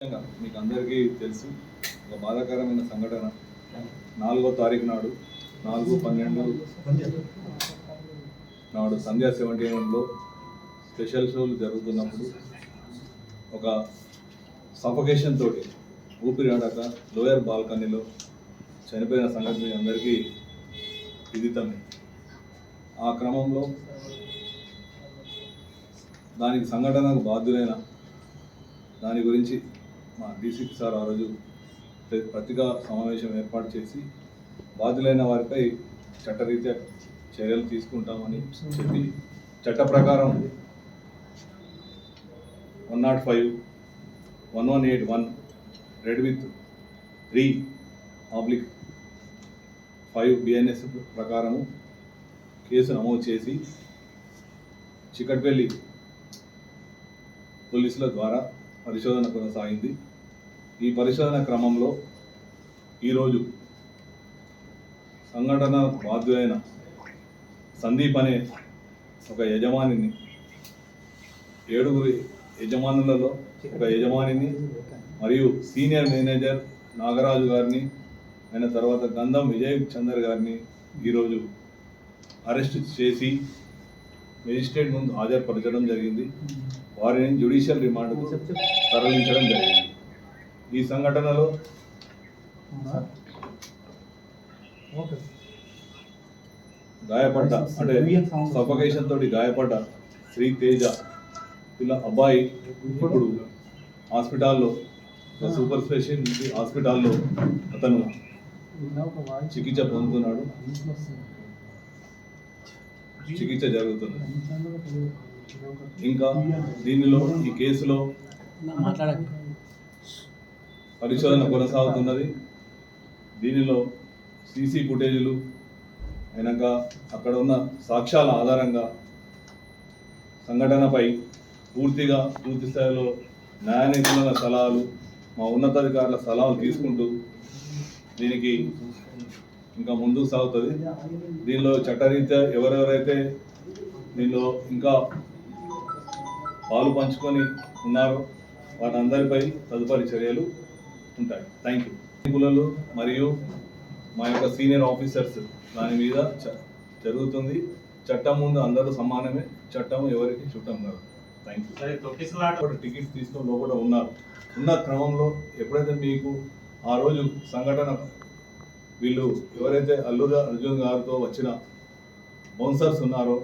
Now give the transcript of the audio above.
మీకు అందరికీ తెలుసు. ఒక బాధాకరమైన సంఘటన. నాలుగో తారీఖు నాడు నాలుగు పన్నెండు నాడు సంధ్యా సెవెంటీన్లో స్పెషల్ షోలు జరుగుతున్నప్పుడు ఒక సఫకేషన్ తోటి ఊపిరి ఆడక లోయర్ బాల్కనీలో చనిపోయిన మీ అందరికీ విదితమే ఆ క్రమంలో దానికి సంఘటనకు బాధ్యులైన దాని గురించి మా డీసీపీ సార్ ఆ రోజు పత్రికా సమావేశం ఏర్పాటు చేసి బాధ్యులైన వారిపై చట్టరీత్యా చర్యలు తీసుకుంటామని చెప్పి చట్ట ప్రకారం one nought five one one eight one read with three oblique five BNS ప్రకారము కేసు నమోదు చేసి చికట్పల్లి పోలీసుల ద్వారా పరిశోధన కొనసాగింది. ఈ పరిశోధన క్రమంలో ఈరోజు సంఘటన బాధ్యులైన సందీప్ అనే ఒక యజమానిని ఏడుగురి యజమానులలో ఒక యజమానిని మరియు సీనియర్ మేనేజర్ నాగరాజు గారిని ఆయన తర్వాత గంధం విజయ్ చందర్ గారిని ఈరోజు అరెస్ట్ చేసి మెజిస్ట్రేట్ ముందు హాజరుపరచడం జరిగింది. వారిని జ్యుడిషియల్ రిమాండ్కు తరలించడం జరిగింది. ఈ సంఘటనలో గాయపడ్డ అంటే సఫకేషన్ తోటి గాయపడ్డ శ్రీ తేజ ఇలా అబ్బాయి ఇప్పుడు హాస్పిటాల్లో సూపర్ స్పెషాలిటీ హాస్పిటాల్లో అతను చికిత్స పొందుతున్నాడు. చికిత్స జరుగుతుంది. ఇంకా దీనిలో ఈ కేసులో పరిశోధన కొనసాగుతున్నది. దీనిలో సీసీ ఫుటేజీలు అయినాక అక్కడ ఉన్న సాక్ష్యాల ఆధారంగా సంఘటనపై పూర్తిగా పూర్తి స్థాయిలో న్యాయ నిపుణుల సలహాలు మా ఉన్నతాధికారుల సలహాలు తీసుకుంటూ దీనికి ఇంకా ముందుకు సాగుతుంది. దీనిలో చట్టరీత్యా ఎవరెవరైతే దీనిలో ఇంకా పాలు పంచుకొని ఉన్నారో వారందరిపై తదుపరి చర్యలు ఉంటాయి. థ్యాంక్ యూ నిపుణులు మరియు మా యొక్క సీనియర్ ఆఫీసర్స్ దాని మీద జరుగుతుంది. చట్టం ముందు అందరూ సమానమే. చట్టం ఎవరికి చుట్టం కాదు థ్యాంక్ యూ టికెట్స్ తీసుకొని లోపల ఉన్నారు. ఉన్న క్రమంలో ఎప్పుడైతే మీకు ఆ రోజు సంఘటన వీళ్ళు ఎవరైతే అల్లూరి అర్జున్ గారితో వచ్చిన బౌన్సర్స్ ఉన్నారో